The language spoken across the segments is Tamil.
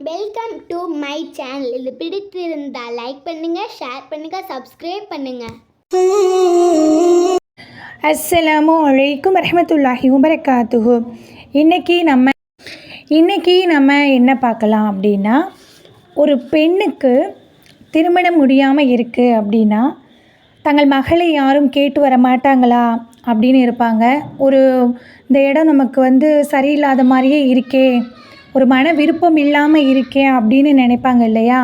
வெல்கம் டு மை சேனல் இது பிடித்திருந்தால் லைக் பண்ணுங்கள் ஷேர் பண்ணுங்கள் சப்ஸ்கிரைப் பண்ணுங்கள் அஸ்ஸலாமு அலைக்கும் வரமத்துல்லாஹி வபரகாத்துஹு இன்னைக்கு நம்ம இன்னைக்கு நம்ம என்ன பார்க்கலாம் அப்படின்னா ஒரு பெண்ணுக்கு திருமணம் முடியாமல் இருக்குது அப்படின்னா தங்கள் மகளை யாரும் கேட்டு வர மாட்டாங்களா அப்படின்னு இருப்பாங்க. ஒரு இந்த இடம் நமக்கு வந்து சரியில்லாத மாதிரியே இருக்கே. ஒரு மன விருப்பம் இல்லாமல் இருக்கே அப்படின்னு நினைப்பாங்க இல்லையா?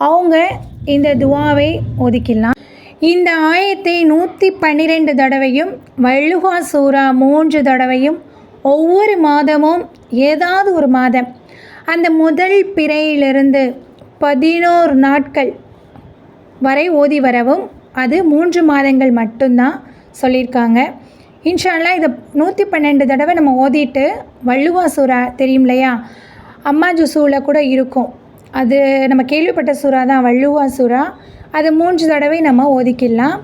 அவங்க இந்த துவாவை ஒதுக்கிடலாம். இந்த ஆயத்தை நூற்றி பன்னிரெண்டு தடவையும் வள்ளுவா சூறா மூன்று தடவையும் ஒவ்வொரு மாதமும் ஏதாவது ஒரு மாதம் அந்த முதல் பிறையிலிருந்து பதினோரு நாட்கள் வரை ஓதி வரவும் அது மூன்று மாதங்கள் மட்டும்தான் சொல்லியிருக்காங்க. இன்ஷால்லா இதை நூற்றி பன்னெண்டு தடவை நம்ம ஓதிட்டு வள்ளுவா சூறா தெரியும் இல்லையா அம்மா ஜுசூவில் கூட இருக்கும். அது நம்ம கேள்விப்பட்ட சூறா தான் வள்ளுவா சூறா அது மூன்று தடவை நம்ம ஓதிக்கலாம்.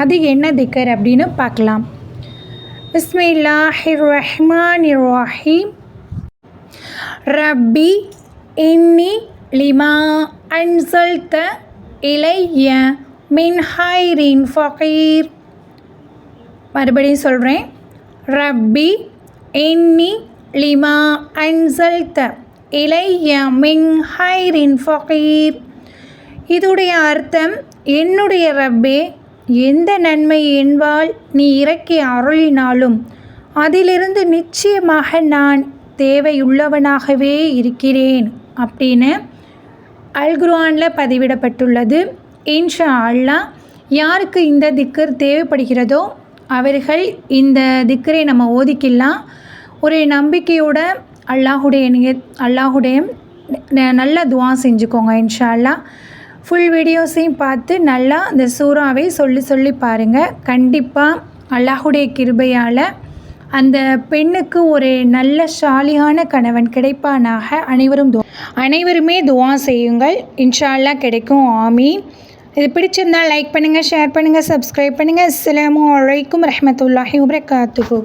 அது என்ன திக்கர் அப்படின்னு பார்க்கலாம். பிஸ்மில்லாஹிர் ரஹ்மானிர் ரஹீம். ரப்பி இன்னி லிமா அன்சல்த இலைய மின் ஹைரின் ஃபகீர். மறுபடியும் சொல்கிறேன் ரப்பி இன்னி லிமா அன்சல்த இலைய மின் ஹைரின் ஃபகீர். இதுடைய அர்த்தம் என்னுடைய ரப்பே எந்த நன்மை என்பால் நீ இறக்கி அருளினாலும் அதிலிருந்து நிச்சயமாக நான் தேவையுள்ளவனாகவே இருக்கிறேன் அப்படின்னு அல்குர்ஆனில் பதிவிடப்பட்டுள்ளது. இன்ஷா அல்லா யாருக்கு இந்த திக்கர் தேவைப்படுகிறதோ அவர்கள் இந்த திக்கரை நம்ம ஓதிக்கலாம். ஒரு நம்பிக்கையோட அல்லாஹுடைய அல்லாஹுடைய நல்ல துவா செஞ்சுக்கோங்க இன்ஷா ஃபுல் வீடியோஸையும் பார்த்து நல்லா இந்த சூறாவை சொல்லி சொல்லி பாருங்கள் கண்டிப்பாக அல்லாஹுடைய கிருபையால் அந்த பெண்ணுக்கு ஒரு நல்ல ஷாலியான கணவன் கிடைப்பானாக அனைவரும் துவா அனைவருமே துவா செய்யுங்கள். இன்ஷா கிடைக்கும். ஆமீன். இது பிடிச்சிருந்தால் லைக் பண்ணுங்கள் ஷேர் பண்ணுங்கள் சப்ஸ்கிரைப் பண்ணுங்கள் அஸ்லாம் வலைக்கம் ரஹமத்துல்லாஹி வபரகாத்துஹு